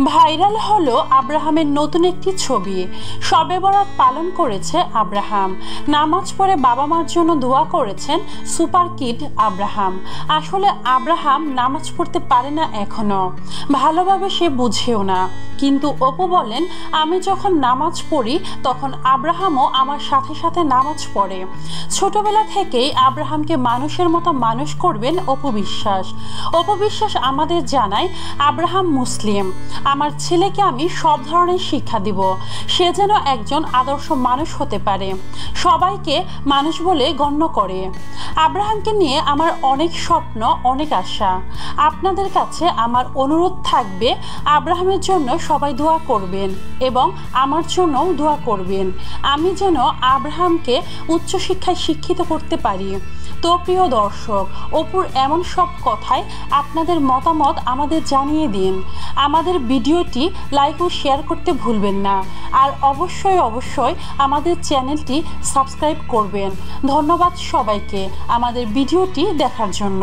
Viral হলো আব্রাহামের নতুন একটি ছবি। সবে বরাত পালন করেছে আব্রাহাম। নামাজ পড়ে বাবা মার জন্য দোয়া করেছেন সুপার কিড আব্রাহাম। আসলে আব্রাহাম নামাজ পড়তে পারে না এখনও। ভালোভাবে সে বুঝেও না। কিন্তু অপু বলেন, আমি যখন নামাজ পড়ি, তখন আব্রাহামও আমার সাথে সাথে নামাজ পড়ে। ছোটবেলা থেকেই আব্রাহামকে মানুষের মতো মানুষ করবেন অপু বিশ্বাস। অপু বিশ্বাস আমাদের জানায়, আব্রাহাম মুসলিম। আমার ছেলেকে আমি সব ধরনের শিক্ষা দিব। সে যেন একজন আদর্শ মানুষ হতে পারে। সবাইকে মানুষ বলে গণ্য করে। আব্রাহামকে নিয়ে আমার অনেক স্বপ্ন, অনেক আশা। আপনাদের কাছে আমার অনুরোধ থাকবে, আব্রাহামের জন্য সবাই দোয়া করবেন এবং আমার জন্যও দোয়া করবেন। আমি যেন আব্রাহামকে উচ্চশিক্ষায় শিক্ষিত করতে পারি। তো প্রিয় দর্শক, অপুর এমন সব কথায় আপনাদের মতামত আমাদের জানিয়ে দিন। আমাদের ভিডিওটি লাইক ও শেয়ার করতে ভুলবেন না। আর অবশ্যই অবশ্যই আমাদের চ্যানেলটি সাবস্ক্রাইব করবেন। ধন্যবাদ সবাইকে। আমাদের ভিডিওটি দেখার জন্য।